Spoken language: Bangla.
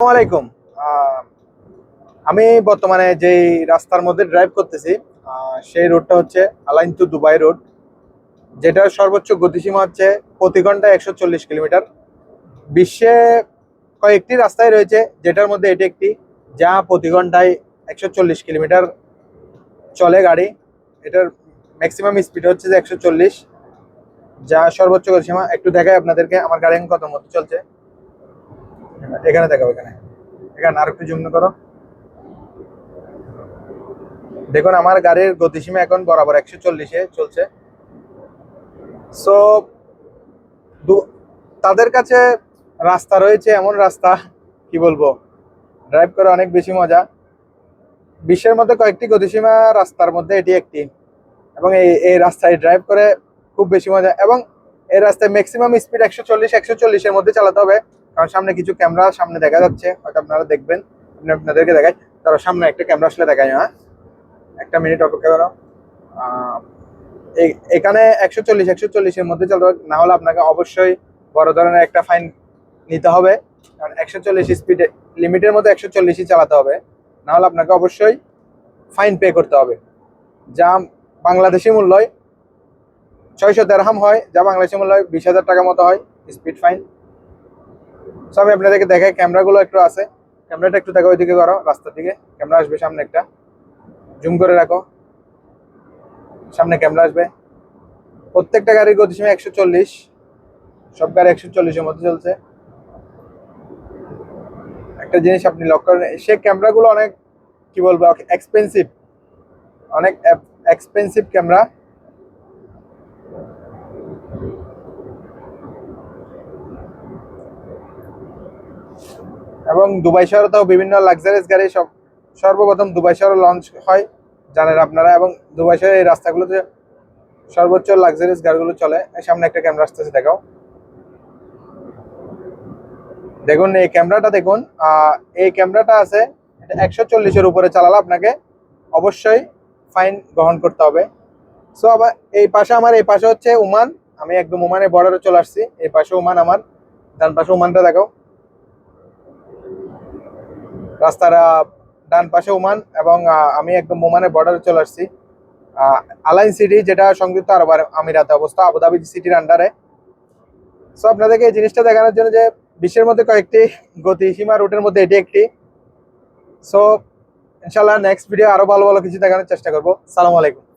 আসসালামু আলাইকুম। আমি বর্তমানে যেই রাস্তার মধ্যে ড্রাইভ করতেছি সেই রোডটা হচ্ছে আলাইন টু দুবাই রোড যেটার সর্বোচ্চ গতিসীমা হচ্ছে প্রতি ঘন্টায় একশো চল্লিশ কিলোমিটার। বিশ্বে কয়েকটি রাস্তায় রয়েছে, যেটার মধ্যে এটি একটি, যা প্রতি ঘন্টায় একশো চল্লিশ কিলোমিটার চলে গাড়ি। এটার ম্যাক্সিমাম স্পিড হচ্ছে যে একশো চল্লিশ, যা সর্বোচ্চ গতিসীমা। একটু দেখাই আপনাদেরকে, আমার গাড়ি কত মতো চলছে। এখানে দেখাবো, এখানে। এখানে আর একটু জুম করো। দেখুন, আমার গাড়ির গতিসীমা এখন বরাবর একশো চল্লিশে চলছে। সো তাদের কাছে রাস্তা রয়েছে, এমন রাস্তা, কি বলব? ড্রাইভ করে অনেক বেশি মজা। বিশ্বের মধ্যে কয়েকটি গতিসীমা রাস্তার মধ্যে এটি একটি। এবং এই এই রাস্তায় ড্রাইভ করে খুব বেশি মজা। এবং এই রাস্তায় ম্যাক্সিমাম স্পিড একশো চল্লিশ, একশো চল্লিশের মধ্যে চালাতে হবে। কারণ সামনে কিছু ক্যামেরা সামনে দেখা যাচ্ছে, হয়তো আপনারা দেখবেন আপনি আপনাদেরকে দেখাই। তার সামনে একটা ক্যামেরা আসলে দেখাই হ্যাঁ। একটা মিনিট অপেক্ষা করো। এখানে একশো চল্লিশ, একশো চল্লিশের মধ্যে চলতে হবে না হলে আপনাকে অবশ্যই বড় ধরনের একটা ফাইন নিতে হবে। কারণ একশো চল্লিশ স্পিডে লিমিটের মধ্যে একশো চল্লিশই চালাতে হবে। না হলে আপনাকে অবশ্যই ফাইন পে করতে হবে। যা বাংলাদেশি মূল্যয় ছয়শো দেড়হাম হয়, যা বাংলাদেশি মূল্য বিশ হাজার টাকা মতো হয় স্পিড ফাইন সো আমি আপনাদেরকে দেখাই, ক্যামেরাগুলো একটু আছে। ক্যামেরাটা একটু দেখো ওইদিকে করো, রাস্তার দিকে। ক্যামেরা আসবে সামনে একটা। জুম করে রাখো। সামনে ক্যামেরা আসবে। প্রত্যেকটা গাড়ির গতিসীমা একশো চল্লিশ। সব গাড়ি একশো চল্লিশের মধ্যে চলছে। একটা জিনিস আপনি লক্ষ্য করেন, সে ক্যামেরাগুলো অনেক, কি বলব এক্সপেন্সিভ অনেক এক্সপেন্সিভ ক্যামেরা। এবং দুবাই শহরেতেও বিভিন্ন লাক্সারিয়াস গাড়ি সব, সর্বপ্রথম দুবাই শহরে লঞ্চ হয়, জানেন আপনারা, এবং দুবাই শহরের এই রাস্তাগুলোতে সর্বোচ্চ লাক্সারিয়াস গাড়িগুলো চলে। সামনে একটা ক্যামেরা আসতেছে, দেখাও। দেখুন, এই ক্যামেরাটা দেখুন এই ক্যামেরাটা আছে, এটা একশো চল্লিশের উপরে চালালে আপনাকে অবশ্যই ফাইন গ্রহণ করতে হবে। সো আবার এই পাশে আমার, এই পাশে হচ্ছে ওমান। আমি একদম ওমানের বর্ডারে চলে আসছি। এই পাশে ওমান আমার, ডান পাশে ওমানটা দেখাও। রাস্তার ডান পাশে ওমান এবং আমি একদম ওমানের বর্ডারে চলে আসছি। আলাইন সিটি যেটা সংযুক্ত আরব আমিরাতে অবস্থা, আবুধাবি সিটির আন্ডারে সো আপনাদেরকে এই জিনিসটা দেখানোর জন্য যে বিশ্বের মধ্যে কয়েকটি গতিসীমা রুটের মধ্যে এটি একটি। সো ইনশাল্লাহ নেক্সট ভিডিও আরও ভালো ভালো কিছু দেখানোর চেষ্টা করব। সালামু আলাইকুম।